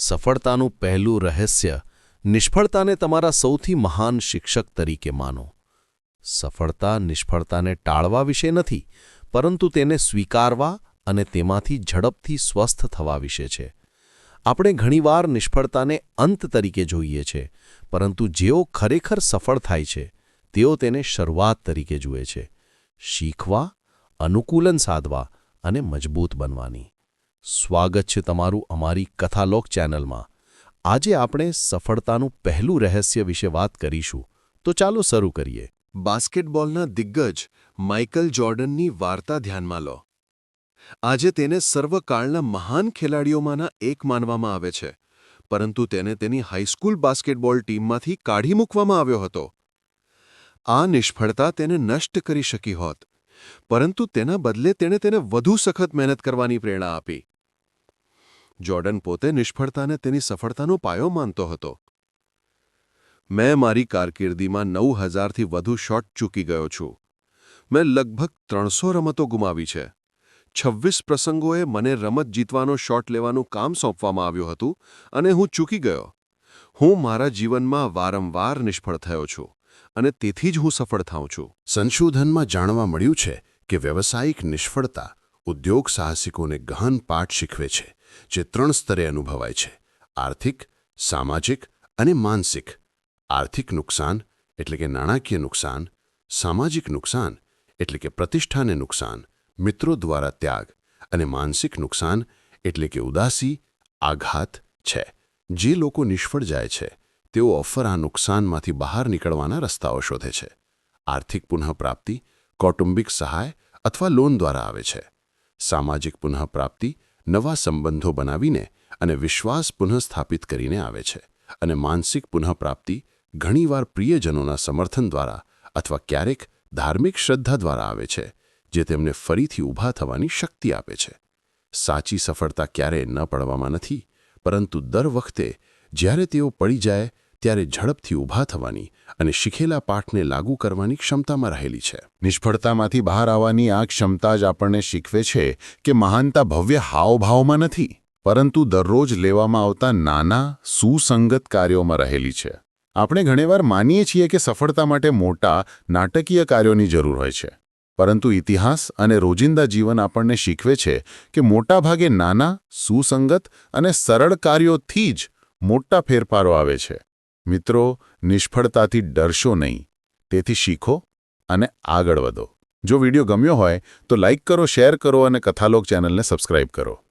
સફળતાનું પહેલું રહસ્ય નિષ્ફળતાને તમારા સૌથી મહાન શિક્ષક તરીકે માનો. સફળતા નિષ્ફળતાને ટાળવા વિશે નથી, પરંતુ તેને સ્વીકારવા અને તેમાંથી ઝડપથી સ્વસ્થ થવા વિશે છે. આપણે ઘણીવાર નિષ્ફળતાને અંત તરીકે જોઈએ છે, પરંતુ જેઓ ખરેખર સફળ થાય છે, તેઓ તેને શરૂઆત તરીકે જુએ છે. શીખવા, અનુકૂલન સાધવા અને મજબૂત બનવાની. સ્વાગત છે તમારું અમારી કથાલોક ચેનલમાં. આજે આપણે સફળતાનું પહેલું રહસ્ય વિશે વાત કરીશું. તો ચાલો શરૂ કરીએ. બાસ્કેટબોલના દિગ્ગજ માઇકલ જોર્ડનની વાર્તા ધ્યાનમાં લો. આજે તેને સર્વકાળના મહાન ખેલાડીઓમાંના એક માનવામાં આવે છે, પરંતુ તેને તેની હાઈસ્કૂલ બાસ્કેટબોલ ટીમમાંથી કાઢી મૂકવામાં આવ્યો હતો. આ નિષ્ફળતા તેને નષ્ટ કરી શકી હોત, પરંતુ તેના બદલે તેણે તેને વધુ સખત મહેનત કરવાની પ્રેરણા આપી. જોર્ડન પોતે નિષ્ફળતાને તેની સફળતાનો પાયો માનતો હતો. મેં મારી કારકિર્દીમાં નવ હજારથી વધુ શોટ ચૂકી ગયો છું. મેં લગભગ ત્રણસો રમતો ગુમાવી છે. છવ્વીસ પ્રસંગોએ મને રમત જીતવાનો શોટ લેવાનું કામ સોંપવામાં આવ્યું હતું અને હું ચૂકી ગયો. હું મારા જીવનમાં વારંવાર નિષ્ફળ થયો છું અને તેથી જ હું સફળ થાઉં છું. સંશોધનમાં જાણવા મળ્યું છે કે વ્યવસાયિક નિષ્ફળતા ઉદ્યોગ સાહસિકોને ગહન પાઠ શીખવે છે. જે ત્રણ સ્તરે અનુભવાય છે. આર્થિક, સામાજિક અને માનસિક. આર્થિક નુકસાન એટલે કે નાણાકીય નુકસાન, સામાજિક નુકસાન એટલે કે પ્રતિષ્ઠાને નુકસાન, મિત્રો દ્વારા ત્યાગ અને માનસિક નુકસાન એટલે કે ઉદાસી, આઘાત છે. જે લોકો નિષ્ફળ જાય છે, તેઓ ઓફર આ નુકસાનમાંથી બહાર નીકળવાના રસ્તાઓ શોધે છે. આર્થિક પુનઃપ્રાપ્તિ કૌટુંબિક સહાય અથવા લોન દ્વારા આવે છે. સામાજિક પુનઃપ્રાપ્તિ નવા સંબંધો બનાવીને અને વિશ્વાસ પુનઃસ્થાપિત કરીને આવે છે અને માનસિક પુનઃપ્રાપ્તિ ઘણીવાર પ્રિયજનોના સમર્થન દ્વારા અથવા ક્યારેક ધાર્મિક શ્રદ્ધા દ્વારા આવે છે, જે તેમને ફરીથી ઊભા થવાની શક્તિ આપે છે. સાચી સફળતા ક્યારેય ન પડવામાં નથી, પરંતુ દર વખતે જ્યારે તેઓ પડી જાય ત્યારે ઝડપથી ઊભા થવાની અને શીખેલા પાઠને લાગુ કરવાની ક્ષમતામાં રહેલી છે. નિષ્ફળતામાંથી બહાર આવવાની આ ક્ષમતા જ આપણને શીખવે છે કે મહાનતા ભવ્ય હાવભાવમાં નથી, પરંતુ દરરોજ લેવામાં આવતા નાના, સુસંગત કાર્યોમાં રહેલી છે. આપણે ઘણીવાર માનીએ છીએ કે સફળતા માટે મોટા, નાટકીય કાર્યોની જરૂર હોય છે, પરંતુ ઇતિહાસ અને રોજિંદા જીવન આપણને શીખવે છે કે મોટાભાગે નાના, સુસંગત અને સરળ કાર્યોથી જ મોટા ફેરફારો આવે છે. મિત્રો, નિષ્ફળતાથી ડરશો નહીં. તેથી શીખો અને આગળ વધો. જો વીડિયો ગમ્યો હોય, તો લાઇક કરો, શેર કરો અને કથાલોક ચેનલને સબસ્ક્રાઇબ કરો.